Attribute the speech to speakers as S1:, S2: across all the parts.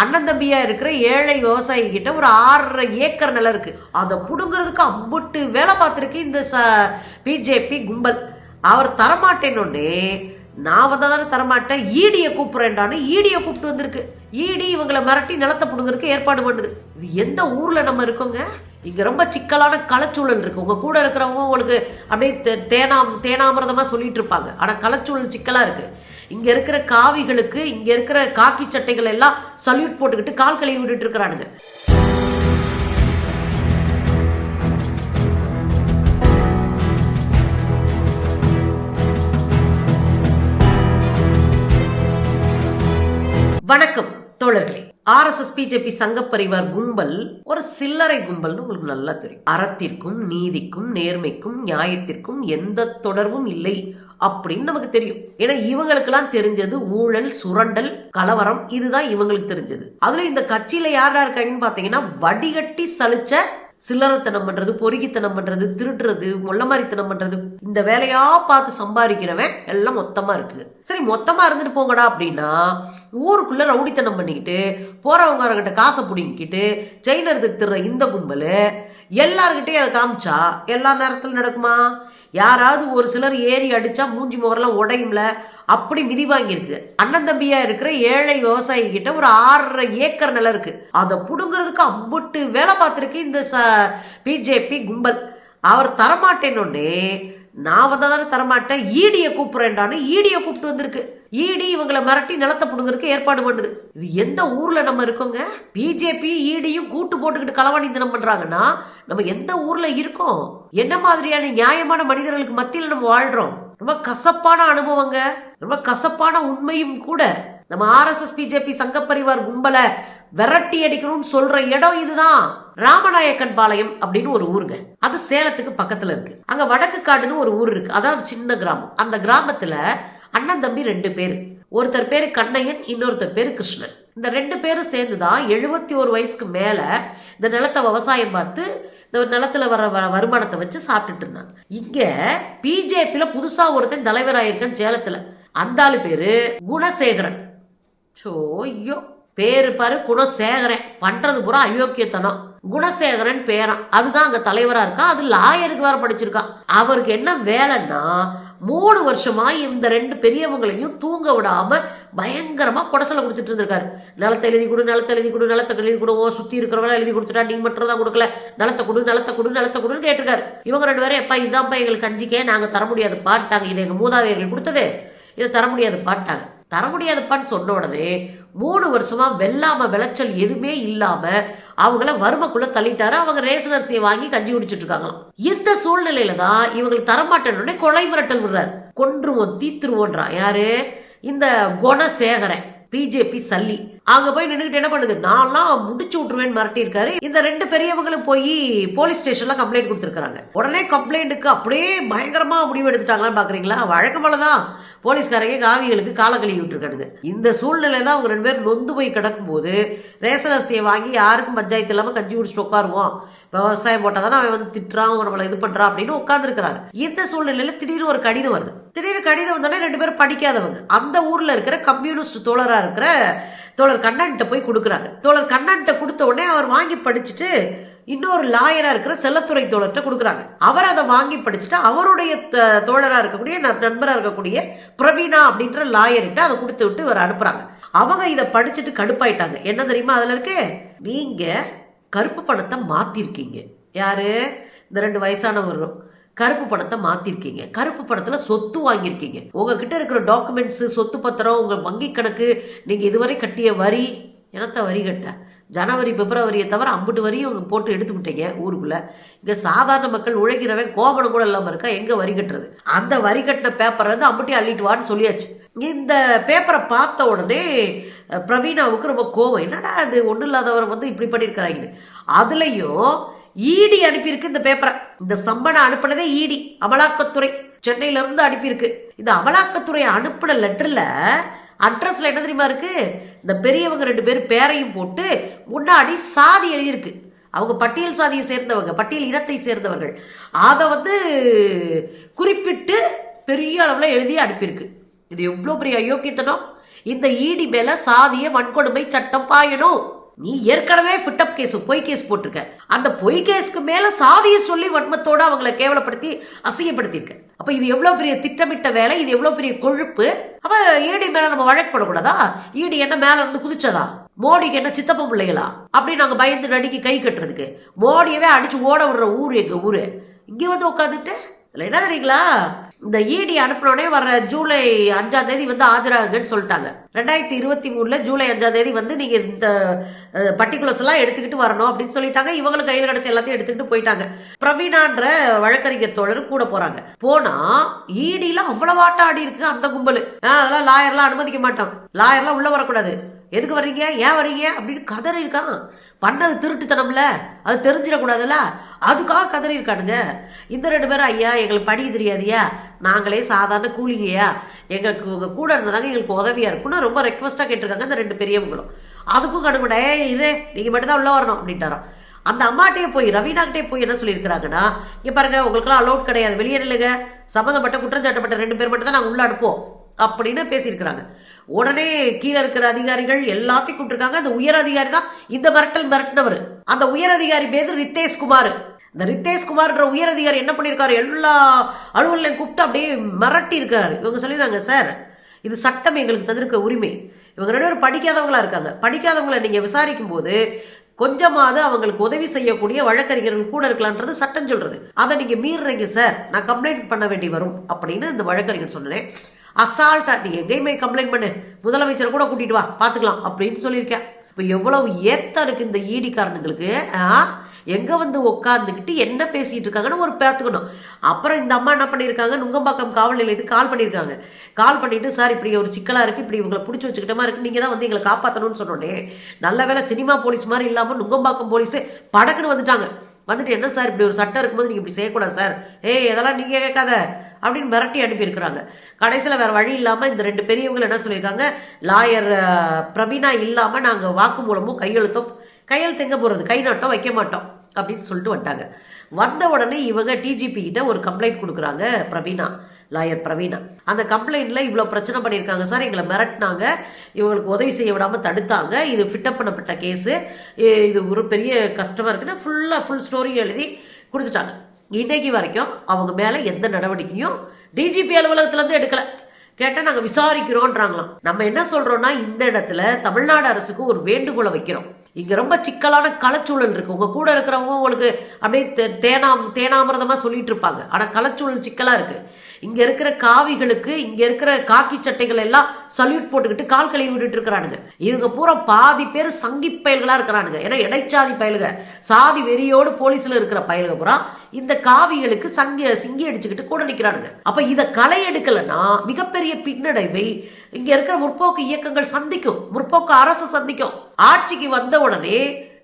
S1: அண்ணன் தம்பியாக இருக்கிற ஏழை விவசாயி கிட்ட ஒரு ஆறரை ஏக்கர் நிலம் இருக்குது அதை பிடுங்கிறதுக்கு அம்புட்டு வேலை பார்த்துருக்கு இந்த ச பிஜேபி கும்பல். அவர் தரமாட்டேன்னொன்னே நான் வந்தால் தானே தரமாட்டேன் ஈடியை கூப்பிட்றேன்டான்னு ஈடியை கூப்பிட்டு வந்திருக்கு. ஈடி இவங்களை மிரட்டி நிலத்தை பிடுங்கிறதுக்கு ஏற்பாடு பண்ணுது. இது எந்த ஊரில் நம்ம இருக்கோங்க? இங்கே ரொம்ப சிக்கலான கலச்சூழல் இருக்குது உங்கள் கூட இருக்கிறவங்க உங்களுக்கு அப்படியே தே- தேனாம் தேனாமிரதமாக சொல்லிட்டு இருப்பாங்க. ஆனால் கலச்சூழல் சிக்கலாக இருக்குது இங்கே இருக்கிற காவிகளுக்கு இங்கே இருக்கிற காக்கி சட்டைகள் எல்லாம் சல்யூட் போட்டுக்கிட்டு கால் கழுவி விட்டுட்டு இருக்கிறானுங்க. வணக்கம் தோழர்களே. ஆர்எஸ்எஸ் பிஜேபி சங்க பரிவார் கும்பல் ஒரு சில்லறை கும்பல்னு உங்களுக்கு நல்லா தெரியும். அறத்திற்கும் நீதிக்கும் நேர்மைக்கும் நியாயத்திற்கும் எந்த தொடர்பும் இல்லை. அப்படின்னு நமக்கு தெரியும். ஏன்னா இவங்களுக்கெல்லாம் தெரிஞ்சது ஊழல் சுரண்டல் கலவரம் இதுதான் இவங்களுக்கு தெரிஞ்சது. அதுல இந்த கட்சியில யார் இருக்காங்கன்னு பாத்தீங்கன்னா வடிகட்டி சலிச்ச சில்லறத்தனம் பண்றது பொறுக்கித்தனம் பண்றது திருடுறது மொள்ளமாரித்தனம் பண்றது இந்த வேலையா பார்த்து சம்பாதிக்கிறவன் எல்லாம் மொத்தமா இருக்கு. சரி மொத்தமா இருந்துட்டு போங்கடா அப்படின்னா ஊருக்குள்ள ரவுடித்தனம் பண்ணிக்கிட்டு போறவங்க காசை பிடிங்கிக்கிட்டு ஜெயிலர் எடுத்துட்டு இந்த கும்பல் எல்லார்கிட்டையும் அதை காமிச்சா எல்லா நேரத்திலும் நடக்குமா? யாராவது ஒரு சிலர் ஏறி அடிச்சா மூஞ்சி முகரெல்லாம் உடையும்ல அப்படி மிதி வாங்கியிருக்கு. அண்ணன் தம்பியா இருக்கிற ஏழை விவசாயி கிட்ட ஒரு ஆறரை ஏக்கர் நிலம் இருக்கு. அதை புடுங்கிறதுக்கு அம்புட்டு வேலை பார்த்துருக்கு இந்த ச பிஜேபி கும்பல். அவர் தரமாட்டேன்னொன்னே நான் வந்தால் தானே தரமாட்டேன் ஈடியை கூப்பிட்றேன்டான்னு ஈடியை கூப்பிட்டு வந்திருக்கு. ஈடி இவங்களை மிரட்டி நிலத்தை புடுங்கிறதுக்கு ஏற்பாடு பண்ணுது. இது எந்த ஊர்ல நம்ம இருக்கோங்க? பிஜேபி ஈடியும் கூட்டு போட்டுக்கிட்டு களவாணித்தனம் பண்றாங்கன்னா நம்ம எந்த ஊர்ல இருக்கோம்? என்ன மாதிரியான நியாயமான மனிதர்களுக்கு மத்தியில் நம்ம வாழ்றோம்? ரொம்ப கசப்பான அனுபவங்க. ரொம்ப கசப்பான உண்மையும் கூட. நம்ம ஆர்எஸ்எஸ் பிஜேபி சங்கப்பரிவார் கும்பலை விரட்டி அடிக்கணும்னு சொல்ற இடம் இதுதான். ராமநாயக்கன் பாளையம் அப்படின்னு ஒரு ஊருங்க. அது சேலத்துக்கு பக்கத்துல இருக்கு. அங்க வடக்கு காடுன்னு ஒரு ஊர் இருக்கு. அதாவது சின்ன கிராமம். அந்த கிராமத்துல அண்ணன் தம்பி ரெண்டு பேர். ஒருத்தர் பேர் கண்ணையன் இன்னொருத்தர் பேர் கிருஷ்ணன். இந்த ரெண்டு பேரும் சேர்ந்து தான் எழுபத்தி ஒரு வயசுக்கு மேலே இந்த நிலத்தை விவசாயம் பார்த்து இந்த நிலத்துல வர வ- வருமானத்தை வச்சு சாப்பிட்டுட்டு இருந்தாங்க. இங்கே பிஜேபியில் புதுசாக ஒருத்தன் தலைவராயிருக்கேன் சேலத்தில். அந்த ஆளு பேர் குணசேகரன். சோ ஐயோ பேர் பாரு குணசேகரன். பண்ணுறது பூரா அயோக்கியத்தனம். குணசேகரன் பேரன். அதுதான் அங்கே தலைவராக இருக்கான். அது லாயருக்கு வேற படிச்சிருக்கான். அவருக்கு என்ன வேலைன்னா மூணு வருஷமா இந்த ரெண்டு பெரியவங்களையும் தூங்க விடாம பயங்கரமா குடசலை கொடுத்துட்டு இருந்திருக்காரு. நிலத்தை எழுதி கொடு நிலத்தை எழுதி கொடு நிலத்தை எழுதி கொடு ஓ சுத்தி இருக்கிறவங்க எழுதி கொடுத்துட்டா நீ மட்டும் தான் கொடுக்கல. நிலத்தை கொடு நிலத்தை கொடு நிலத்தை கொடுன்னு கேட்டிருக்காரு. இவங்க ரெண்டு பேரும் எப்பா இதான்ப்பா எங்களுக்கு கஞ்சிக்கே நாங்க தர முடியாது பாட்டாங்க. இது எங்க மூதாதையர்கள் கொடுத்தது. இதை தர முடியாது பாட்டாங்க. தர முடியாதுப்பான்னு சொன்ன உடனே மூணு வருஷமாக வெள்ளாம விளைச்சல் எதுவுமே இல்லாமல் அவங்கள வறுமக்குள்ளே தள்ளிட்டாரு. அவங்க ரேஷன் அரிசியை வாங்கி கஞ்சி குடிச்சிட்டு இருக்காங்களாம். இந்த சூழ்நிலையில தான் இவங்களுக்கு தரமாட்டேன்னு கொலை மிரட்டல் விடுறாரு. கொன்றுவோம் தீத்துருவோன்றான் யாரு? இந்த குணசேகரன் பிஜேபி சல்லி. அங்க போய் நின்றுக்கிட்டு என்ன பண்ணுது? நான்லாம் முடிச்சு விட்டுருவேன்னு மிரட்டியிருக்காரு. இந்த ரெண்டு பெரியவங்களும் போய் போலீஸ் ஸ்டேஷன்ல கம்ப்ளைண்ட் கொடுத்துருக்காங்க உடனே கம்ப்ளைண்ட்டுக்கு அப்படியே பயங்கரமா முடிவு எடுத்துட்டாங்களான்னு பாக்குறீங்களா? வழக்கம் தான் போலீஸ்காரங்க காவிகளுக்கு கால கழுவி விட்டுருக்கானுங்க. இந்த சூழ்நிலை தான் அவங்க ரெண்டு பேரும் நொந்து போய் கிடக்கும்போது ரேஷன் அரிசியை வாங்கி யாருக்கும் பஞ்சாயத்து இல்லாமல் கஞ்சி குடிச்சுட்டு உட்காருவோம். இப்போ விவசாயம் போட்டால் தானே அவன் வந்து திட்டுறான் நம்மளை இது பண்ணுறான் அப்படின்னு உட்காந்துருக்கிறாங்க இந்த சூழ்நிலையில் திடீர்னு ஒரு கடிதம் வருது. திடீர்னு கடிதம் வந்தோடனே ரெண்டு பேரும் படிக்காதவங்க. அந்த ஊரில் இருக்கிற கம்யூனிஸ்ட் தோழராக இருக்கிற தோழர் கண்ணன்ட்ட போய் கொடுக்குறாங்க. தோழர் கண்ணன்ட்ட கொடுத்த உடனே அவர் வாங்கி படிச்சுட்டு இன்னொரு லாயராக இருக்கிற செல்லத்துறை தோழர்கிட்ட கொடுக்குறாங்க. அவர் அதை வாங்கி படிச்சுட்டு அவருடைய தோழராக இருக்கக்கூடிய நண்பராக இருக்கக்கூடிய பிரவீனா அப்படின்ற லாயர்கிட்ட அதை கொடுத்து விட்டு இவர் அனுப்புகிறாங்க அவங்க இதை படிச்சுட்டு கடுப்பாயிட்டாங்க. என்ன தெரியுமா அதில் இருக்கு? நீங்கள் கருப்பு பணத்தை மாற்றிருக்கீங்க யாரு? இந்த ரெண்டு வயசானவரும் கருப்பு பணத்தை மாற்றிருக்கீங்க கருப்பு பணத்தில் சொத்து வாங்கியிருக்கீங்க. உங்ககிட்ட இருக்கிற டாக்குமெண்ட்ஸு சொத்து பத்திரம் உங்கள் வங்கி கணக்கு நீங்கள் இதுவரை கட்டிய வரி எனத்த வரி கட்ட? ஜனவரி பிப்ரவரியை தவிர அம்புட்டு வரையும் போட்டு எடுத்து விட்டீங்க ஊருக்குள்ளே. இங்கே சாதாரண மக்கள் உழைக்கிறவன் கோபனம் கூட இல்லாமல் இருக்கா? எங்கே வரி கட்டுறது? அந்த வரி கட்டின பேப்பரை வந்து அம்புட்டி அள்ளிட்டு வான்னு சொல்லியாச்சு. இந்த பேப்பரை பார்த்த உடனே பிரவீணாவுக்கு பிரவீனாவுக்கு ரொம்ப கோவம். என்னடா அது ஒன்றும் இல்லாதவர் வந்து இப்படி பண்ணியிருக்கிறாங்கன்னு. அதுலேயும் ஈடி அனுப்பியிருக்கு இந்த பேப்பரை இந்த சம்பளம் அனுப்பினதே ஈடி அமலாக்கத்துறை. சென்னையிலேருந்து அனுப்பியிருக்கு. இந்த அமலாக்கத்துறை அனுப்பின லெட்டரில் அட்ரஸில் என்ன தெரியுமா இருக்குது இந்த பெரியவங்க ரெண்டு பேர் பேரையும் போட்டு முன்னாடி சாதி எழுதியிருக்கு. அவங்க பட்டியல் சாதியை சேர்ந்தவங்க பட்டியல் இனத்தை சேர்ந்தவர்கள். அதை வந்து குறிப்பிட்டு பெரிய அளவில் எழுதி அனுப்பியிருக்கு. இது எவ்வளோ பெரிய அயோக்கியத்தனம்? இந்த ஈடி மேலே சாதிய வன்கொடுமை சட்டம் பாயணும். நீ ஏற்கனவே ஃபிட்டப் கேஸ் பொய் கேஸ் போட்டிருக்க. அந்த பொய் கேஸ்க்கு மேலே சாதியை சொல்லி வன்மத்தோடு அவங்கள கேவலப்படுத்தி அசிங்கப்படுத்தியிருக்க. அப்போ இது எவ்வளோ பெரிய திட்டமிட்ட வேலை இது எவ்வளோ பெரிய கொழுப்பு? அப்போ ஈடி மேலே நம்ம வழக்கு போடக்கூடாதா ஈடி என்ன மேலே இருந்து குதிச்சதா? மோடிக்கு என்ன சித்தப்ப பிள்ளைகளா? அப்படி நாங்கள் பயந்து நடுக்கி கை கட்டுறதுக்கு. மோடியவே அடித்து ஓட விடுற ஊர் எங்கள் ஊர்? இங்கே வந்து உட்காந்துட்டு இதில் என்ன தெரியுங்களா? இந்த இடி அனுப்பினோடே வர ஜூலை அஞ்சாம் தேதி வந்து ஆஜராகுங்கன்னு சொல்லிட்டாங்க. ரெண்டாயிரத்தி இருபத்தி மூணுல ஜூலை அஞ்சாம் தேதி வந்து நீங்க இந்த பர்டிகுலர்ஸ் எல்லாம் எடுத்துக்கிட்டு வரணும் அப்படின்னு சொல்லிட்டாங்க. இவங்களும் கையில் கிடைச்ச எல்லாத்தையும் எடுத்துக்கிட்டு போயிட்டாங்க. பிரவீனான்ற வழக்கறிஞர் தோழர் கூட போறாங்க. போனா ஈடியில அவ்வளவு ஆட்டம் ஆடி இருக்கு அந்த கும்பல். ஆ, அதெல்லாம் லாயர்லாம் அனுமதிக்க மாட்டோம் லாயர்லாம் உள்ள வரக்கூடாது. எதுக்கு வர்றீங்க? ஏன் வர்றீங்க? அப்படின்னு கதறி இருக்கான் பண்ணது திருட்டுத்தனம்ல. அது தெரிஞ்சிடக்கூடாதுல்ல. அதுக்காக கதறி இருக்கானுங்க இந்த ரெண்டு பேரும் ஐயா எங்களுக்கு படிக்க தெரியாதியா? நாங்களே சாதாரண கூலிங்கையா? எங்களுக்கு உங்கள் கூட இருந்ததாங்க எங்களுக்கு உதவியாக இருக்கும்னு ரொம்ப ரெக்வஸ்ட்டாக கேட்டிருக்காங்க அந்த ரெண்டு பெரியவங்களும். அதுக்கும் கடுமைடா ஏ இரு நீங்கள் மட்டும் தான் உள்ள வரணும் அப்படின்ட்டாராம். அந்த அம்மாட்டே போய் ரவீனாக்கிட்டே போய் என்ன சொல்லியிருக்கிறாங்கன்னா இங்கே பாருங்கள் உங்களுக்குலாம் அலோட் கிடையாது வெளியே நில்லுங்க. சம்மந்தப்பட்ட குற்றஞ்சாட்டப்பட்ட ரெண்டு பேர் மட்டும் தான் நாங்கள் உள்ளே அனுப்போம் அப்படின்னு பேசியிருக்கிறாங்க. உடனே கீழே இருக்கிற அதிகாரிகள் எல்லாத்தையும் கூப்பிட்டுருக்காங்க. அந்த உயர் அதிகாரி தான் இந்த மிரட்டல் மிரட்டினவர். அந்த உயர் அதிகாரி பேரு ரித்தேஷ் குமார் இந்த ரித்தேஷ் குமார்ன்ற உயரதிகாரி என்ன பண்ணியிருக்காரு எல்லா அலுவலையும் கூப்பிட்டு அப்படியே மிரட்டி இருக்காரு இவங்க சொல்லியிருந்தாங்க சார் இது சட்டம் எங்களுக்கு தந்திருக்க உரிமை. இவங்க ரெண்டு பேரும் படிக்காதவங்களா இருக்காங்க. படிக்காதவங்களை நீங்கள் விசாரிக்கும் போது கொஞ்சமாவது அவங்களுக்கு உதவி செய்யக்கூடிய வழக்கறிஞர்கள் கூட இருக்கலான்றது சட்டம் சொல்றது. அதை நீங்க மீறுறீங்க சார். நான் கம்ப்ளைண்ட் பண்ண வேண்டி வரும் அப்படின்னு இந்த வழக்கறிஞர் சொன்னேன் அசால்ட்டா நீ எங்கேயுமே கம்ப்ளைண்ட் பண்ணு. முதலமைச்சரை கூட கூட்டிட்டு வா. பார்த்துக்கலாம் அப்படின்னு சொல்லியிருக்கேன் இப்போ எவ்வளவு ஏத்தம் இருக்கு இந்த ஈடிக்காரனுங்களுக்கு ஆ? எங்கே வந்து உட்காந்துக்கிட்டு என்ன பேசிகிட்டு இருக்காங்கன்னு ஒரு பார்த்துக்கணும் அப்புறம் இந்த அம்மா என்ன பண்ணியிருக்காங்க? நுங்கம்பாக்கம் காவல் நிலையத்துக்கு கால் பண்ணியிருக்காங்க. கால் பண்ணிவிட்டு சார் இப்படி ஒரு சிக்கலாக இருக்குது இப்படி இவங்களை பிடிச்சி வச்சுக்கிட்டமா இருக்குது நீங்கள் தான் வந்து எங்களை காப்பாற்றணும்னு சொன்னோடனே நல்ல வேளை சினிமா போலீஸ் மாதிரி இல்லாமல் நுங்கம்பாக்கம் போலீஸே படக்குன்னு வந்துட்டாங்க. வந்துட்டு என்ன சார் இப்படி ஒரு சட்டம் இருக்கும்போது நீங்கள் இப்படி செய்யக்கூடாது சார்? ஏய் இதெல்லாம் நீங்கள் கேட்காத. அப்படின்னு மிரட்டி அனுப்பியிருக்கிறாங்க. கடைசியில் வேறு வழி இல்லாமல் இந்த ரெண்டு பெரியவங்களும் என்ன சொல்லியிருக்காங்க? லாயர் பிரவீனா இல்லாமல் நாங்கள் வாக்குமூலமும் கையெழுத்தும் கையில் தெங்க போகிறது கை நாட்டம் வைக்க மாட்டோம் அப்படின்னு சொல்லிட்டு வந்துட்டாங்க. வந்த உடனே இவங்க டிஜிபி கிட்ட ஒரு கம்ப்ளைண்ட் கொடுக்குறாங்க பிரவீனா லாயர் பிரவீனா. அந்த கம்ப்ளைண்ட்டில் இவ்வளோ பிரச்சனை பண்ணியிருக்காங்க சார் எங்களை மிரட்டினாங்க இவங்களுக்கு உதவி செய்ய விடாமல் தடுத்தாங்க இது ஃபிட்டப் பண்ணப்பட்ட கேஸு இது ஒரு பெரிய கஷ்டமாக இருக்குன்னு ஃபுல்லாக ஃபுல் ஸ்டோரி எழுதி கொடுத்துட்டாங்க. இன்னைக்கு வரைக்கும் அவங்க மேலே எந்த நடவடிக்கையும் டிஜிபி அலுவலகத்துலேருந்து எடுக்கலை. கேட்டால் நாங்கள் விசாரிக்கிறோன்றாங்களாம். நம்ம என்ன சொல்கிறோன்னா இந்த இடத்துல தமிழ்நாடு அரசுக்கு ஒரு வேண்டுகோளை வைக்கிறோம். இங்கே ரொம்ப சிக்கலான கலச்சூழல் இருக்குது உங்கள் கூட இருக்கிறவங்க உங்களுக்கு அப்படியே தே- தேனாம் தேனாமிரதமாக சொல்லிட்டு இருப்பாங்க. ஆனால் கலச்சூழல் சிக்கலாக இருக்குது இங்கே இருக்கிற காவிகளுக்கு இங்கே இருக்கிற காக்கி சட்டைகள் எல்லாம் சல்யூட் போட்டுக்கிட்டு கால் கழுவி விட்டுட்டு இருக்கிறானுங்க. இவங்க பூரா பாதி பேர் சங்கி பயல்களாக இருக்கிறானுங்க. ஏன்னா இடைச்சாதி பயலுக. சாதி வெறியோடு போலீஸில் இருக்கிற பயலுக பூரா இந்த காவிகளுக்கு சங்கி சிங்கி அடிச்சுக்கிட்டு கூட நிற்கிறானுங்க அப்போ இதை களை எடுக்கலைன்னா மிகப்பெரிய பின்னடைவை இங்கே இருக்கிற முற்போக்கு இயக்கங்கள் சந்திக்கும். முற்போக்கு அரசு சந்திக்கும். ஆட்சிக்கு வந்த உடனே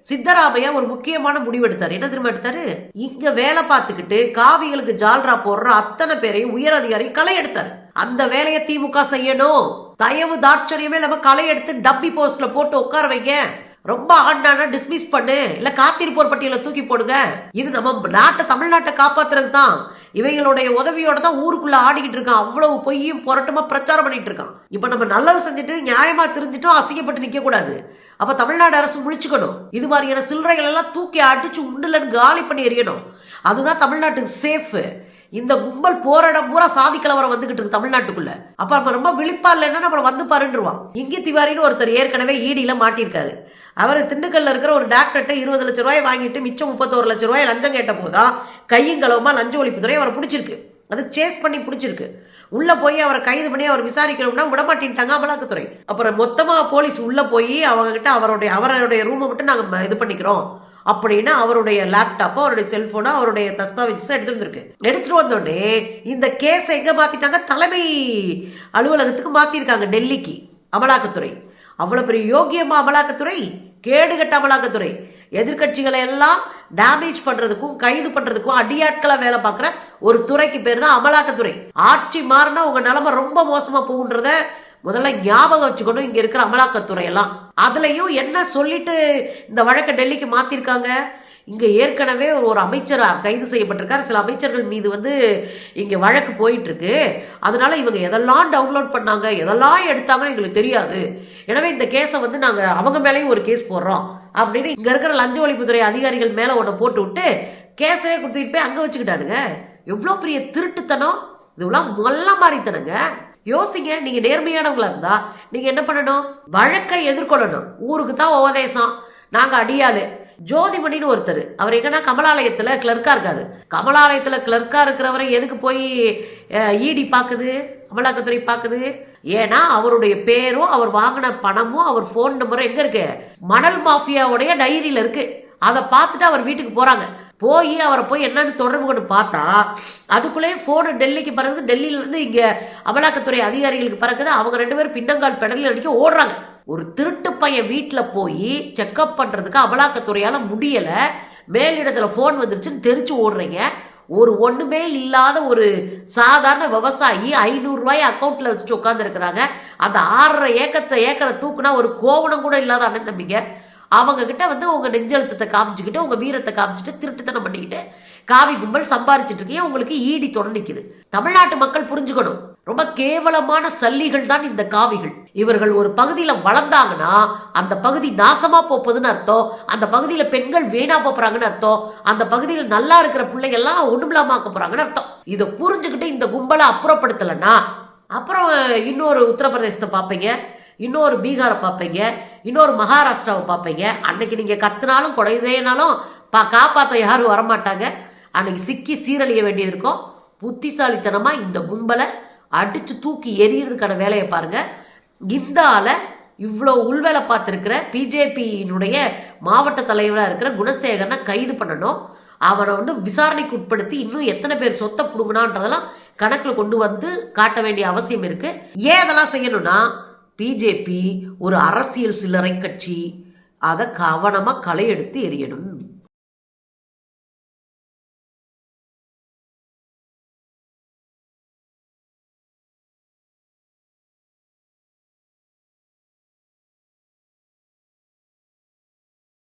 S1: சித்தராமையா ஒரு முக்கியமான முடிவு எடுத்தார் என்ன திரும்ப எடுத்தாரு? இங்க வேலை பார்த்துக்கிட்டு காவிகளுக்கு ஜால்ரா போடுற அத்தனை பேரையும் உயர் அதிகாரி களை எடுத்தார். அந்த வேலையை திமுக செய்யணும். தயவு தாட்சரியமே நம்ம களை எடுத்து டப்பி போஸ்ட்ல போட்டு உட்கார வைங்க. ரொம்ப ஆண்டானா டிஸ்மிஸ் பண்ணு. இல்ல காத்திருப்போர் பட்டியல தூக்கி போடுங்க. இது நம்ம நாட்டை தமிழ்நாட்டை காப்பாத்துறது தான். இவைகளுடைய உதவியோட தான் ஊருக்குள்ள ஆடிக்கிட்டு இருக்கான். அவ்வளவு பொய்யும் புரட்டுமா பிரச்சாரம் பண்ணிட்டு இருக்கான். இப்ப நம்ம நல்லது செஞ்சுட்டு நியாயமா தெரிஞ்சிட்டும் அசிங்கப்பட்டு நிக்க கூடாது அப்ப தமிழ்நாடு அரசு முழிச்சுக்கணும் இது மாதிரியான சில்லறைகள் எல்லாம் தூக்கி அடிச்சு உண்டுலன்னு காலி பண்ணி எறியணும். அதுதான் தமிழ்நாட்டுக்கு சேஃபு இந்த கும்பல் போராடம் பூரா சாதி கலவரம் வந்துகிட்டு இருக்கு தமிழ்நாட்டுக்குள்ள. அப்ப நம்ம ரொம்ப விழிப்பா இல்லைன்னா நம்மள வந்து பாருன்றுவான். இங்கி திவாரின்னு ஒருத்தர் ஏற்கனவே ஈடியில மாட்டியிருக்காரு. அவர் திண்டுக்கல்ல இருக்கிற ஒரு டாக்டர்கிட்ட இருபது லட்ச ரூபாய் வாங்கிட்டு மிச்சம் முப்பத்தோரு லட்ச ரூபாய் லஞ்சம் கேட்ட போதான் கையும் கலவமா லஞ்ச ஒழிப்புத்துறை அவரை பிடிச்சிருக்கு. அது சேஸ் பண்ணி பிடிச்சிருக்கு. உள்ளே போய் அவரை கைது பண்ணி அவர் விசாரிக்கணும்னா விடமாட்டின்ட்டாங்க அமலாக்கத்துறை. அப்புறம் மொத்தமாக போலீஸ் உள்ளே போய் அவங்ககிட்ட அவருடைய அவருடைய ரூமை மட்டும் நாங்கள் இது பண்ணிக்கிறோம். அப்படின்னு அவருடைய லேப்டாப்போ அவருடைய செல்போனோ அவருடைய தஸ்தாவேஜஸ் எடுத்துட்டு வந்திருக்கு. எடுத்துட்டு வந்தோடனே இந்த கேஸை எங்கே மாற்றிட்டாங்க தலைமை அலுவலகத்துக்கு மாற்றிருக்காங்க டெல்லிக்கு அமலாக்கத்துறை. அவ்வளோ பெரிய யோகியமா அமலாக்கத்துறை கேடுகட்ட அமலாக்கத்துறை. எதிர்க்கட்சிகளை எல்லாம் டேமேஜ் பண்ணுறதுக்கும் கைது பண்ணுறதுக்கும் அடியாட்களாக வேலை பார்க்குற ஒரு துறைக்கு பேர் தான் அமலாக்கத்துறை. ஆட்சி மாறினா உங்க நிலைமை ரொம்ப மோசமா போகுன்றத முதல்ல ஞாபகம் வச்சுக்கணும் இங்க இருக்கிற அமலாக்கத்துறை எல்லாம் அதுலயும் என்ன சொல்லிட்டு இந்த வழக்கை டெல்லிக்கு மாத்திருக்காங்க? இங்கே ஏற்கனவே ஒரு ஒரு அமைச்சர் கைது செய்யப்பட்டிருக்கார். சில அமைச்சர்கள் மீது வந்து இங்கே வழக்கு போயிட்டு இருக்கு அதனால இவங்க எதெல்லாம் டவுன்லோட் பண்ணாங்க எதெல்லாம் எடுத்தாங்கன்னு எங்களுக்கு தெரியாது. எனவே இந்த கேஸை வந்து நாங்கள் அவங்க மேலேயும் ஒரு கேஸ் போடுறோம். அப்படின்னு இங்கே இருக்கிற லஞ்ச ஒழிப்புத்துறை அதிகாரிகள் மேலே ஒன்று போட்டு விட்டு கேஸவே கொடுத்துட்டு போய் அங்கே வச்சுக்கிட்டானுங்க. எவ்வளோ பெரிய திருட்டுத்தனம்? இதுவெல்லாம் மொல்ல மாறித்தனங்க. யோசிங்க நீங்க நேர்மையானவங்களா இருந்தா நீங்க என்ன பண்ணணும்? வழக்கை எதிர்கொள்ளணும். ஊருக்கு தான் உபதேசம். நாங்க அடியாளு. ஜோதிமணின்னு ஒருத்தர். அவர் எங்கன்னா கமலாலயத்துல கிளர்க்கா இருக்காரு. கமலாலயத்துல கிளர்க்கா இருக்கிறவரை எதுக்கு போய் இடி பார்க்குது அமலாக்கத்துறை பார்க்குது ஏன்னா அவருடைய பேரும் அவர் வாங்கின பணமும் அவர் ஃபோன் நம்பரும் எங்க இருக்கு? மணல் மாஃபியாவுடைய டைரியில இருக்கு. அதை பார்த்துட்டு அவர் வீட்டுக்கு போறாங்க. போய் அவரை போய் என்னன்னு தொடர்பு கொண்டு பார்த்தா அதுக்குள்ளேயே ஃபோனு டெல்லிக்கு பிறகு டெல்லியிலேருந்து இங்கே அமலாக்கத்துறை அதிகாரிகளுக்கு பறக்குது அவங்க ரெண்டு பேரும் பின்னங்கால் பெடலில் அடிக்க ஓடுறாங்க. ஒரு திருட்டு பையன் வீட்டில் போய் செக்கப் பண்ணுறதுக்கு அமலாக்கத்துறையால் முடியலை. மேலிடத்தில் ஃபோன் வந்துருச்சுன்னு தெரிச்சு ஓடுறீங்க. ஒரு ஒன்றுமே இல்லாத ஒரு சாதாரண விவசாயி ஐநூறுரூவாய் அக்கௌண்ட்டில் வச்சுட்டு உட்காந்துருக்குறாங்க அந்த ஆறரை ஏக்கத்தை ஏக்கரை தூக்குனா ஒரு கோவணம் கூட இல்லாத அண்ணன் தம்பிங்க. அவங்க கிட்ட வந்து உங்க நெஞ்சழுத்தத்தை காமிச்சுக்கிட்டு உங்க வீரத்தை காமிச்சிட்டு திருட்டுத்தனம் பண்ணிக்கிட்டு காவி கும்பல் சம்பாரிச்சிட்டு இருக்கீங்க உங்களுக்கு ஈடி தொடர்ந்து தமிழ்நாட்டு மக்கள் புரிஞ்சுக்கணும். ரொம்ப கேவலமான சல்லிகள் தான் இந்த காவிகள். இவர்கள் ஒரு பகுதியில் வளர்ந்தாங்கன்னா அந்த பகுதி நாசமா போப்பதுன்னு அர்த்தம். அந்த பகுதியில் பெண்கள் வீணா போகிறாங்கன்னு அர்த்தம். அந்த பகுதியில் நல்லா இருக்கிற பிள்ளைகள்லாம் ஒண்ணுமில்லாமாக்க போறாங்கன்னு அர்த்தம். இதை புரிஞ்சுக்கிட்டு இந்த கும்பலை அப்புறப்படுத்தலைன்னா அப்புறம் இன்னொரு உத்தரப்பிரதேசத்தை பார்ப்பீங்க. இன்னொரு பீகாரை பார்ப்பீங்க இன்னொரு மகாராஷ்டிராவை பார்ப்பீங்க. அன்னைக்கு நீங்கள் கத்துனாலும் குடையுதேனாலும் பா காப்பாற்ற யாரும் வரமாட்டாங்க. அன்னைக்கு சிக்கி சீரழிய வேண்டியது இருக்கும். புத்திசாலித்தனமாக இந்த கும்பலை அடித்து தூக்கி எறியறதுக்கான வேலையை பாருங்கள் இந்த ஆளை இவ்வளோ உள்வேலை பார்த்துருக்கிற பிஜேபியினுடைய மாவட்ட தலைவராக இருக்கிற குணசேகரனை கைது பண்ணணும். அவனை வந்து விசாரணைக்கு உட்படுத்தி இன்னும் எத்தனை பேர் சொத்தை பிடுங்கினான்றதெல்லாம் கணக்கில் கொண்டு வந்து காட்ட வேண்டிய அவசியம் இருக்குது ஏன் அதெல்லாம் செய்யணும்னா பிஜேபி ஒரு அரசியல் சில்லறை கட்சி அதை கவனமாக களை எடுத்து எறியணும்.